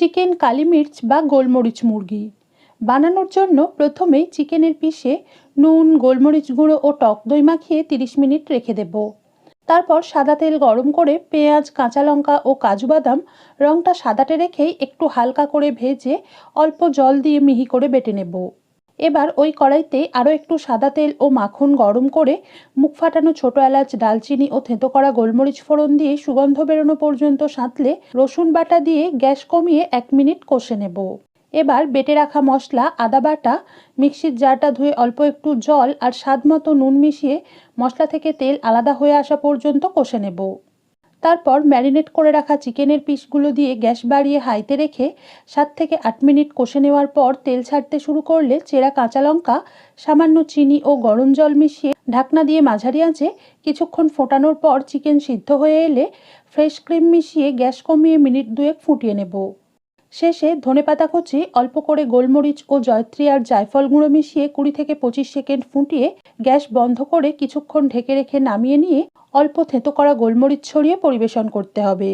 Chicken কালি মির্চ বা গোলমরিচ মুরগি। বানানোর জন্য প্রথমেই চিকেনের পিসে নুন, গোলমরিচ গুঁড়ো ও টক দই মাখিয়ে তিরিশ মিনিট রেখে দেব। তারপর সাদা তেল গরম করে পেঁয়াজ, কাঁচা লঙ্কা ও কাজু বাদাম রঙটা সাদাটে রেখেই একটু হালকা করে ভেজে অল্প জল দিয়ে মিহি করে বেটে নেব। এবার ওই কড়াইতে আরও একটু সাদা তেল ও মাখন গরম করে মুখ ফাটানো ছোটো এলাচ, ডালচিনি ও থেঁতো করা গোলমরিচ ফোড়ন দিয়ে সুগন্ধ বেরোনো পর্যন্ত সাঁতলে রসুন বাটা দিয়ে গ্যাস কমিয়ে এক মিনিট কষে নেব। এবার বেটে রাখা মশলা, আদা বাটা, মিক্সির জারটা ধুয়ে অল্প একটু জল আর স্বাদ মতো নুন মিশিয়ে মশলা থেকে তেল আলাদা হয়ে আসা পর্যন্ত কষে নেব। তারপর ম্যারিনেট করে রাখা চিকেনের পিসগুলো দিয়ে গ্যাস বাড়িয়ে হাইতে রেখে সাত থেকে আট মিনিট কষে নেওয়ার পর তেল ছাড়তে শুরু করলে চেরা কাঁচা লঙ্কা, সামান্য চিনি ও গরম জল মিশিয়ে ঢাকনা দিয়ে মাঝারি আঁচে কিছুক্ষণ ফোটানোর পর চিকেন সিদ্ধ হয়ে এলে ফ্রেশ ক্রিম মিশিয়ে গ্যাস কমিয়ে মিনিট দুয়েক ফুটিয়ে নেব। শেষে ধনেপাতা কুচি, অল্প করে গোলমরিচ ও জয়ত্রী আর জায়ফল গুঁড়ো মিশিয়ে কুড়ি থেকে পঁচিশ সেকেন্ড ফুটিয়ে গ্যাস বন্ধ করে কিছুক্ষণ ঢেকে রেখে নামিয়ে নিয়ে অল্প থেঁতো করা গোলমরিচ ছড়িয়ে পরিবেশন করতে হবে।